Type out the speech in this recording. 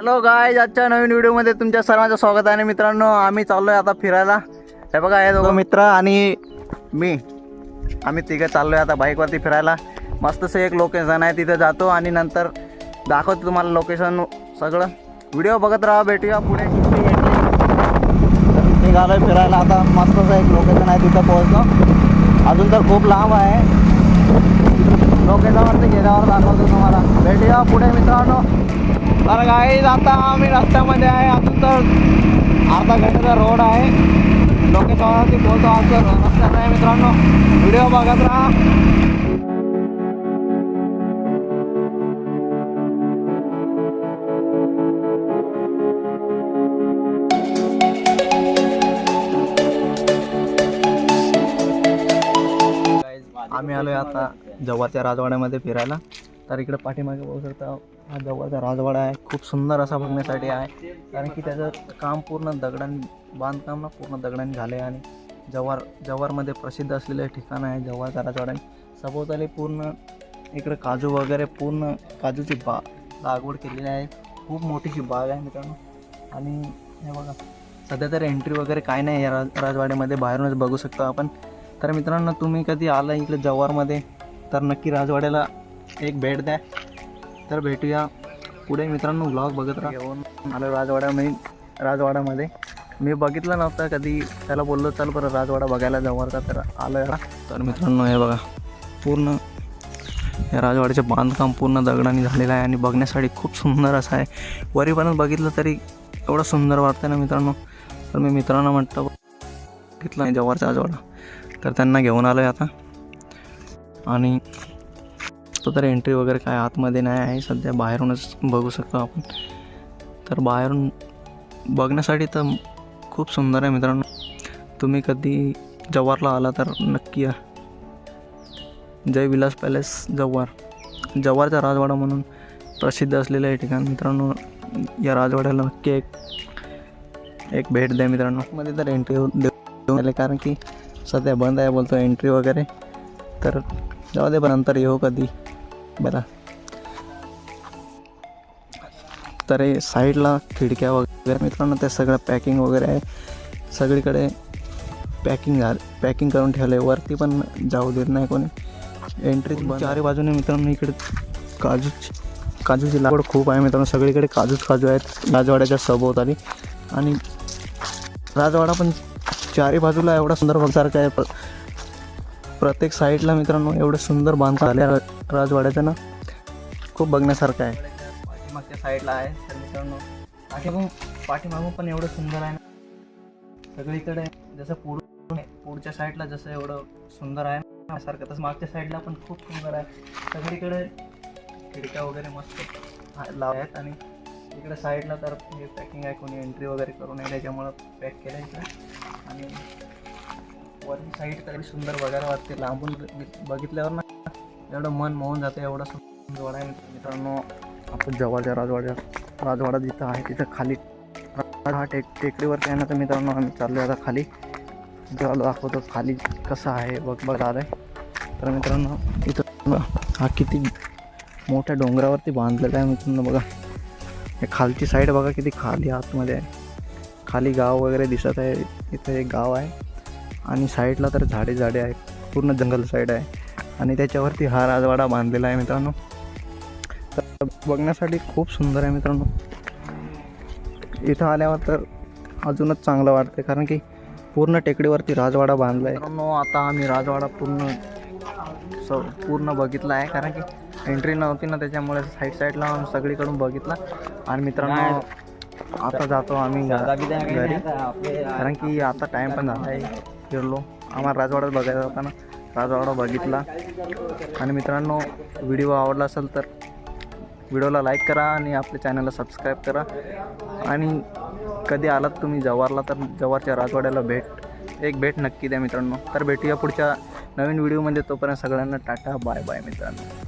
Hello गाय आजच्या नवीन व्हिडिओमध्ये तुमच्या सर्वांचं स्वागत आहे. आणि मित्रांनो आम्ही चाललोय आता फिरायला. हे बघा हे दोघं मित्र आणि मी. आम्ही तिघं चाललोय आता बाईकवरती फिरायला. मस्तसं एक लोकेशन आहे तिथं जातो आणि नंतर दाखवतो तुम्हाला लोकेशन सगळं. व्हिडिओ बघत राहा भेटूया पुढे. तर निघालोय फिरायला. आता मस्तचं एक लोकेशन आहे तिथं पोहोचलो. अजून तर खूप लांब आहे. लोकेशनवरती गेल्यावर दाखवतो तुम्हाला. भेटूया पुढे मित्रांनो. तर गाईज आता आम्ही रस्त्यामध्ये आहे. अजून तर अर्धा घंट्याचा रोड आहे. लोकेशनवरती बोलतो आमचं रस्त्यात आहे मित्रांनो. व्हिडिओ बघत राहा. आम्ही आलोय आता जव्हाच्या राजवाड्यामध्ये फिरायला. तर इकडं पाठीमागे बघू शकता हा जवळचा राजवाडा आहे. खूप सुंदर असा बघण्यासाठी आहे. कारण की त्याचं काम पूर्ण दगडां बांधकाम ना पूर्ण दगडांनी झालं आहे आणि जव्हार जव्हारमध्ये प्रसिद्ध असलेलं ठिकाण आहे जव्हारचा राजवाडा. सभोवताली पूर्ण इकडं काजू वगैरे पूर्ण काजूची बा लागवड केलेली आहे. खूप मोठीशी बाग आहे मित्रांनो. आणि हे बघा सध्या तर एंट्री वगैरे काय नाही या राज राजवाड्यामध्ये बाहेरूनच बघू शकतो आपण. तर मित्रांनो तुम्ही कधी आला इकडे जव्हारमध्ये? तर नक्की राजवाड्याला एक भेट द्या. तर भेटूया पुढे मित्रांनो ब्लॉग बघत राहा. घेऊन आलो राजवाड्यामध्ये राजवाड्यामध्ये. मी बघितलं नव्हतं कधी त्याला बोललो चल बरं राजवाडा बघायला जवळचा तर आलं याला तर मित्रांनो हे बघा पूर्ण या राजवाड्याचे बांधकाम पूर्ण दगडाने झालेलं आहे आणि बघण्यासाठी खूप सुंदर असं आहे. वरीपर्यंत बघितलं तरी एवढं सुंदर वाटतं ना मित्रांनो. तर मी मित्रांना म्हटलं बघितलं नाही जवळचा राजवाडा. तर त्यांना घेऊन आलो आहे आता. आणि तो तर एंट्री वगैरे काय आतमध्ये नाही आहे. सध्या बाहेरूनच बघू शकतो आपण. तर बाहेरून बघण्यासाठी तर खूप सुंदर आहे मित्रांनो. तुम्ही कधी जव्हारला आला तर नक्की या. जय विलास पॅलेस जव्हार. जव्हारचा राजवाडा म्हणून प्रसिद्ध असलेलं हे ठिकाण मित्रांनो या राजवाड्याला नक्की एक एक भेट द्या मित्रांनो. मध्ये तर एंट्री देऊन आले कारण की सध्या बंद आहे बोलतो एंट्री वगैरे. तर जाऊ दे पण नंतर येऊ कधी. बघा. तर हे साईडला खिडक्या वगैरे मित्रांनो ते सगळं पॅकिंग वगैरे आहे. सगळीकडे पॅकिंग झालं पॅकिंग करून ठेवलं आहे वरती पण जाऊ देत नाही कोणी. एंट्री चारी बाजूने मित्रांनो इकडे काजूची काजूची लागवड खूप आहे मित्रांनो. सगळीकडे काजूच काजू आहेत. राजवाड्याच्या सभोवताली आणि राजवाडा पण चारी बाजूला एवढा सुंदर बघसारखा आहे. प्रत्येक साईडला मित्रांनो एवढं सुंदर बांधकाम झाले राजवाड्याचं ना खूप बघण्यासारखं आहे. पाठीमागच्या साईडला आहे. तर मित्रांनो पाठीमागून पाठीमागून पण एवढं सुंदर आहे ना. सगळीकडे जसं पुढून पुढच्या साईडला जसं एवढं सुंदर आहे ना सारखं तसं मागच्या साईडला पण खूप सुंदर आहे. सगळीकडे खिडक्या वगैरे मस्त हा- लाव आहेत आणि इकडे साईडला तर हे पॅकिंग आहे. कोणी एंट्री वगैरे करू नये त्याच्यामुळं पॅक केलं इकडे. आणि वरची साईड तरी सुंदर बघायला वाटते. लांबून बघितल्यावर ना एवढं मन मोहून जातं एवढं सुंदर वाडा आहे. मित्रांनो आपण जवळच्या राजवाड्या राजवाडा जिथं आहे तिथं खाली हा टेक टेकडीवरती आहे ना तर मित्रांनो आम्ही चाललो आता खाली. जेव्हा दाखवतो खाली कसं आहे बघ बघ आहे तर मित्रांनो इथं हा किती मोठ्या डोंगरावरती बांधलेला आहे मित्रांनो बघा. हे खालची साईड बघा किती खाली आतमध्ये आहे. खाली गाव वगैरे दिसत आहे इथं एक गाव आहे. आणि साईडला तर झाडे झाडे आहेत. पूर्ण जंगल साईड आहे. आणि त्याच्यावरती हा राजवाडा बांधलेला आहे मित्रांनो. तर बघण्यासाठी खूप सुंदर आहे मित्रांनो. इथं आल्यावर तर अजूनच चांगलं वाटतं कारण की पूर्ण टेकडीवरती राजवाडा बांधला आहे मित्रांनो आता आम्ही राजवाडा पूर्ण स पूर्ण बघितला आहे कारण की एंट्री नव्हती ना त्याच्यामुळे साईड साईडला सगळीकडून बघितला. आणि मित्रांनो आता जातो आम्ही घरी. कारण की आता टाईम पण झाला आहे फिरलो. आम्हाला राजवाडाच बघायचा होता ना राजवाडा बघितला. आणि मित्रांनो व्हिडिओ आवडला असेल तर व्हिडिओला लाईक करा आणि आपल्या चॅनलला सबस्क्राईब करा. आणि कधी आलात तुम्ही जव्हारला तर जव्हारच्या राजवाड्याला भेट. एक भेट नक्की द्या मित्रांनो. तर भेटूया पुढच्या नवीन व्हिडिओमध्ये तोपर्यंत सगळ्यांना टाटा बाय बाय मित्रांनो.